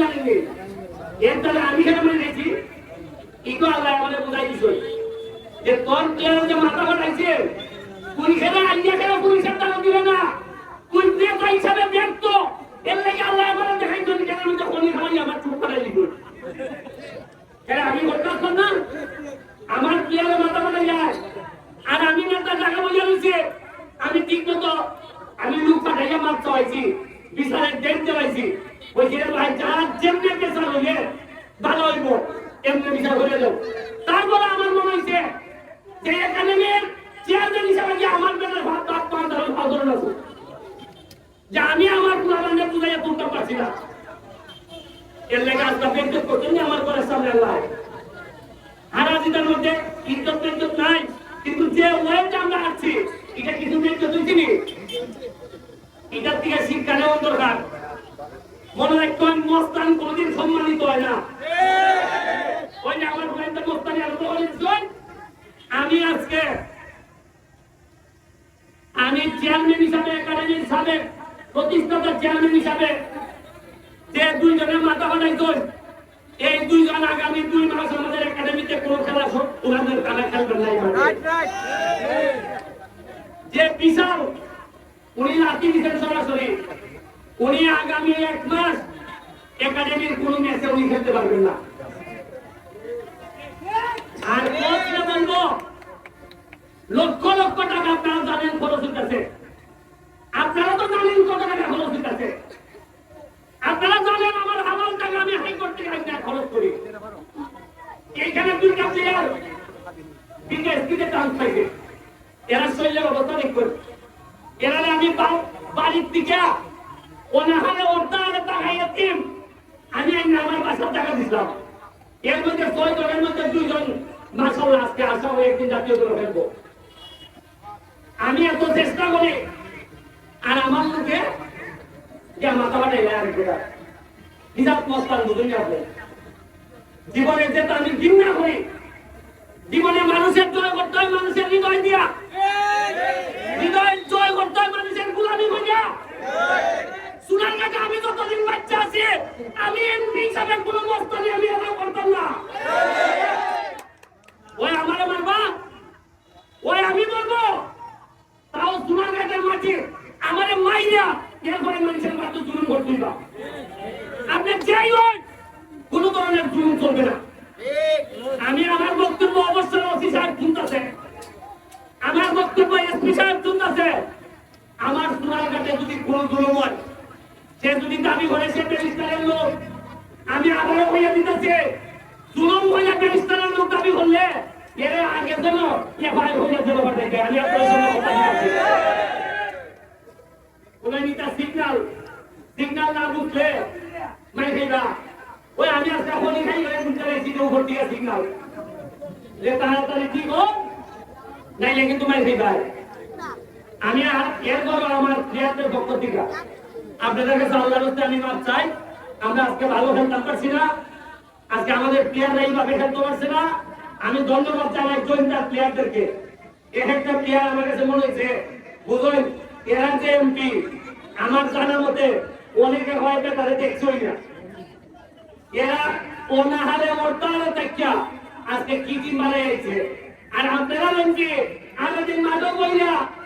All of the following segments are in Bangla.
জানেননি এর তাহলে আমি কেন মনে রেখেছি ইকো আল্লাহ আমাদের বোঝাই দিছ। যে তোর চেয়ার যে মাথা ফাটাইছে তুই আইয়া কেন পুলিশের টাকা দিবে না? তুই নেতা হিসাবে ব্যর্থ এর লাগে আল্লাহ আমার দেখাই জন্য কেন আমি যখন খাওয়াই আমার চুপ করাই দিব? কেন আমি করতে না? আমার চেয়ারে মাথা ফাটাই যায়। আর আমি নেতা টাকা বোঝা দিচ্ছে আমি ঠিক মতো আমি লোক পাঠাইয়া মাছ চাইছি বিচারের ডেট চাইছি ওই যে ভাই যারা যেমনি পেশা হইলে ভালো হইব এমনি বিচার তারপরে আমার মনে হয়েছে যে একাডেমির চেয়ারম্যান আমার বেলার যে আমি আমার করে সামনে আল্লাহ। হারাজিতার মধ্যে ইজ্জত নাই, কিন্তু যে ওয়েটা আমরা আছি, এটা কিছু বেজ্জত হয়েছে নি এটার থেকে শিক্ষা নেওয়া দরকার। মনে হয় মস্তান কোনদিন সম্মানিত হয় না। ওই যে আমার গোয়েন্দা মস্তানি আলোচনা করেছেন আমি আজকে আমি চেয়ারম্যান হিসাবে একাডেমির সাবেক প্রতিষ্ঠাতা চেয়ারম্যান হিসাবে যে দুইজনের মাথা বানাইছেন এই দুইজন আগামী দুই মাস আমাদের একাডেমিতে কোনো খেলা ওনাদের তারা খেলবেন না যে বিশাল উনি লাঠি দিচ্ছেন সরাসরি। উনি আগামী এক মাস একাডেমির কোন ম্যাচে উনি খেলতে পারবেন না। আর লক্ষ লক্ষ টাকা আপনারা জানেন খরচ আপনারা তো জানেন কত টাকা খরচ আপনারা জানেন আমার হালাল টাকা আমি হাইকোর্ট থেকে খরচ করি। এইখানে দুইটা প্লেয়ার বিদেশ চান্স পাইছে। এরা শৈলের অবস্থা দেখবেন। এরা আমি বাড়ির থেকে অনাহারে অর্ধাহারে টাকা এতিম। আমি আমার বাসার টাকা দিছিলাম। এর মধ্যে ছয় জনের মধ্যে দুইজন মাসাল্লাহ আজকে আসা হয়ে একদিন জাতীয় দল খেলব। আমি এত চেষ্টা করি আর আমার লোকে যে মাথা বাটে আর ঘোরা হিসাব মস্তান বুঝুন আপনি। জীবনে যেটা আমি ঘৃণা করি জীবনে মানুষের জয় করতে হয় মানুষের হৃদয় দিয়া। হৃদয় জয় করতে হয় মানুষের গুলামি করিয়া সুনার কাছে আমি যতদিন বাচ্চা আছি আমি এমনি হিসাবে কোনো মস্তানি আমি এলাও করতাম না। ওই আমারে মারবা ওই আমি বলব, তাও সুনার কাছে মাটি আমারে মাইয়া এরপরে মানুষের মাত্র জুলুম করতেই বা আপনি যাই হন কোন ধরনের জুলুম চলবে না। আমি আমার বক্তব্য অবশ্যই অফিস সাহেব শুনতেছে। আমার বক্তব্য এসপি সাহেব শুনতেছে। আমার সোনারঘাটে যদি কোন জুলুম হয়, সে যদি দাবি করে, সে আমি আবারও হইয়া দিতেছে, জুলুম হইয়া প্রেমিস্তারের লোক দাবি করলে এর আগে এফআই হইয়া পাঠাইবে আমি আপনার জন্য কথা সিগন্যাল সিগন্যাল না বুঝলে মাই ওই আমি আজকে হলি খাই যে উপর দিয়ে সিগন্যাল যে তাড়াতাড়ি ঠিক হোক নাইলে কিন্তু মাই আমি আর এরপর আমার প্লেয়ারদের পক্ষ থেকে আপনাদের কাছে আল্লাহর আমি মাপ চাই। আমরা আজকে ভালো খেলতে পারছি না। আজকে আমাদের প্লেয়াররা এইভাবে খেলতে পারছে না। আমি ধন্যবাদ জানাই জয়ন্তার প্লেয়ারদেরকে এক একটা প্লেয়ার আমার কাছে মনে হয়েছে, বুঝলেন, এরা যে এমপি, আমার জানা মতে অনেকে হয়তো তাদের দেখছই না। এরা অনাহারে মরতারে দেখা আজকে কি কি মারা গেছে। আর আপনারা এমপি, আমাদের মাদক বইরা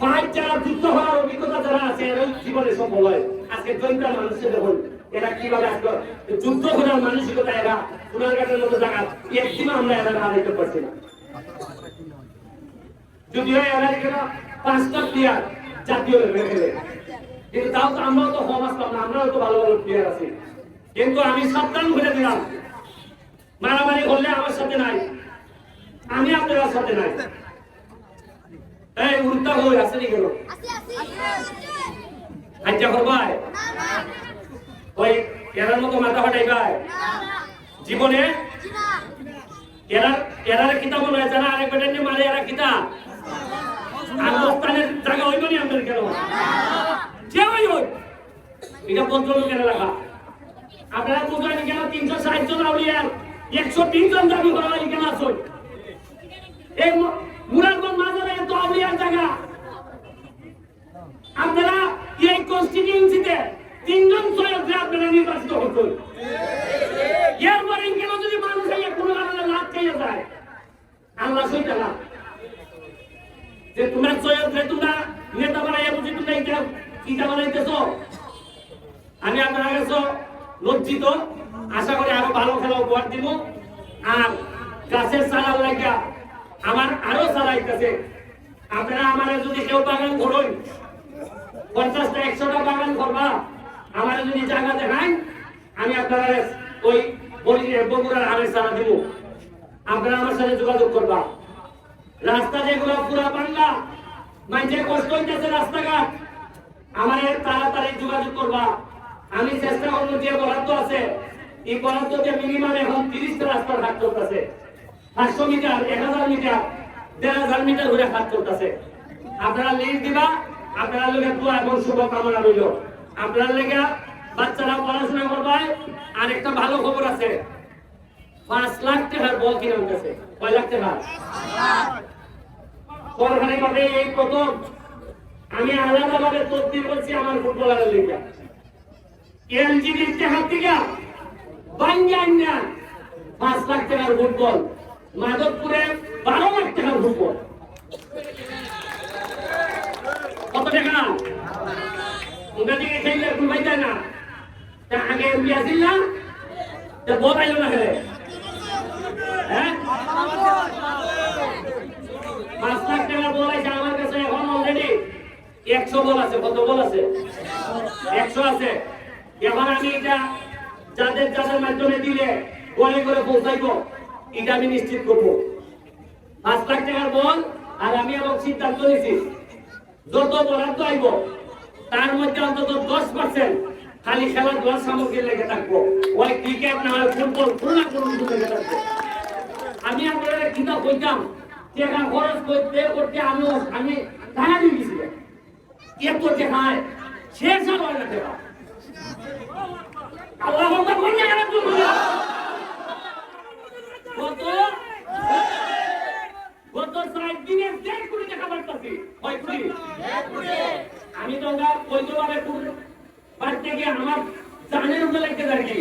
ফাইট যারা হওয়ার অভিজ্ঞতা যারা আছে এরা জীবনে সফল হয়। আজকে দেখুন, এরা কীভাবে যুদ্ধ করার মানসিকতা এরা মতো জায়গা একদিনও আমরা এরা না দেখতে পারছি না। যদিও এরা এখানে পাঁচটা প্লেয়ার জাতীয় লেভেলে খেলে। কিন্তু তাও তো আমরাও তো কম আসতাম না, আমরাও তো ভালো ভালো প্লেয়ার আছি। কিন্তু আমি সাবধান করে দিলাম মারামারি করলে আমার সাথে নাই। আমি আপনার সাথে নাই। এই উল্টা হয়ে আছে নি গেল আচ্ছা করবাই? ওই এরার মতো মাথা ফাটাইবাই? জীবনে? এরা এরা কিতা বলে যারা আরেক বেটা নিয়ে মারে এরা কিতা বস্তানের জায়গা হইব নি আমাদের কেন? যে হই হই এটা ভদ্রলোকের এলাকা আপনারা বুঝলেন কেন তিনশো ষাট জন আউলিয়ার একশো তিন জন দাবি করা কেন আসুন এই মু- মুরাদগঞ্জ মাজারে এত আউলিয়ার জায়গা। আপনারা এই কনস্টিটিউন্সিতে তিনজন সৈয়দকে আপনারা নির্বাচিত করছেন এরপরে কেন যদি মানুষ এই কোনো কারণে লাভ খেয়ে যায়? আল্লাহ সইটা না যে তোমরা সৈয়দ তোমরা নেতা বানাইয়া বুঝি তোমরা এটা কিটা বানাইতেছ আমি আপনার কাছে লজ্জিত। আশা করি আরও ভালো খেলা উপহার দিব। আর গাছের চালার লাগা আমার আরও চালাইতেছে আপনারা আমার যদি কেউ বাগান করুন পঞ্চাশটা, একশোটা বাগান করবা আমার যদি জায়গা দেখান আমি আপনারা ওই বগুড়ার আমের চারা দিব। আপনারা আমার সাথে যোগাযোগ করবা। রাস্তা যেগুলো পুরা বাংলা মানুষের কষ্ট হইতেছে রাস্তাঘাট, আমার তাড়াতাড়ি যোগাযোগ করবা। আমি চেষ্টা করব যে বরাদ্দ আছে, এই বরাদ্দ যে মিনিমাম এখন তিরিশটা রাস্তার হাট চলতেছে। পাঁচশো মিটার, এক হাজার মিটার দেড় হাজার মিটার ঘুরে হাট চলতেছে আপনারা লিস্ট আপনারা লেগে আর একটা ভালো এই আমি আলাদা ভাবে তদবির করছি আমার ফুটবলারের লিগে। এলজিবির টাকা থেকে বাঞ্জান না পাঁচ লাখ টাকার মাধবপুরে বারো লাখ টাকার ফুটবল কত টাকা? ওটা থেকে খেললে ঘুমাই যায় না। তা আগে এমনি আসিল না? তা বোধ না খেলে হ্যাঁ? পাঁচ লাখ টাকা বল আছে আমার কাছে এখন অলরেডি একশো বল আছে, কত বল আছে? একশো আছে। এবার আমি এটা যাদের যাদের মাধ্যমে দিলে গলে করে পৌঁছাইবো, এটা আমি নিশ্চিত করব। পাঁচ লাখ টাকার বল আর আমি এবং সিদ্ধান্ত নিয়েছি যত বরাদ্দ আইব, তার মধ্যে অন্তত দশ পার্সেন্ট খালি খেলাধুলার সামগ্রী লেগে থাকব। ওই ক্রিকেট না হয় ফুটবল, কোনো না কোনো লেগে থাকব। আমি আপনাদের কিতাব কইতাম টাকা খরচ করতে করতে আমি আমি টাকা দিয়ে দিয়েছিলাম। এত টাকায় শেষ হয় না টাকা আল্লাহ কত? ষাট দিনে দেড় কোটি টাকা বাড়তাছি আমি তো ওটা বৈধভাবে বাড়তে গিয়ে আমার জানের উপরে লাগতে থাকি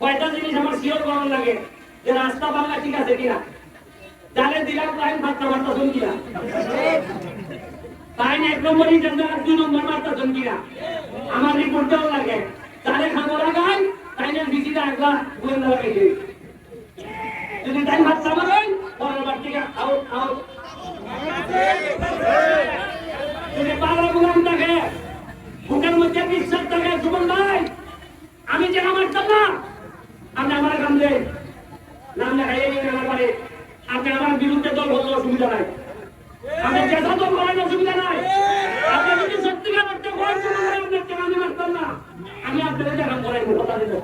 কয়টা জিনিস আমার শিওর করার লাগে যে রাস্তা বাংলা ঠিক আছে কিনা? জানে দিলাম লাইন মারতে পারতেছেন কিনা? তাই এক নম্বরই জানতে দুই নম্বর মারতেছেন কিনা? আমার রিপোর্ট দেওয়া লাগে। তারে খাব লাগাই তাই না বিচিটা একলা গোয়েন্দা লাগাই যদি তাই মারতে পারেন পরের বার থেকে আউট আউট যদি পালা গুলাম থাকে বুকের মধ্যে বিশ্বাস থাকে সুমন ভাই? আমি যে মারতাম না আপনি আমার কাম দেন। নাম দেখাইয়ে নিন আমার বাড়ি। আপনি আমার বিরুদ্ধে দল হলে অসুবিধা নাই। আমি যেসা দল করেন, অসুবিধা নাই। আপনি যদি সত্যিকার অর্থে করেন, কোনো আমি মারতাম না। আমি আপনাদের দেখান করাই কথা দিতে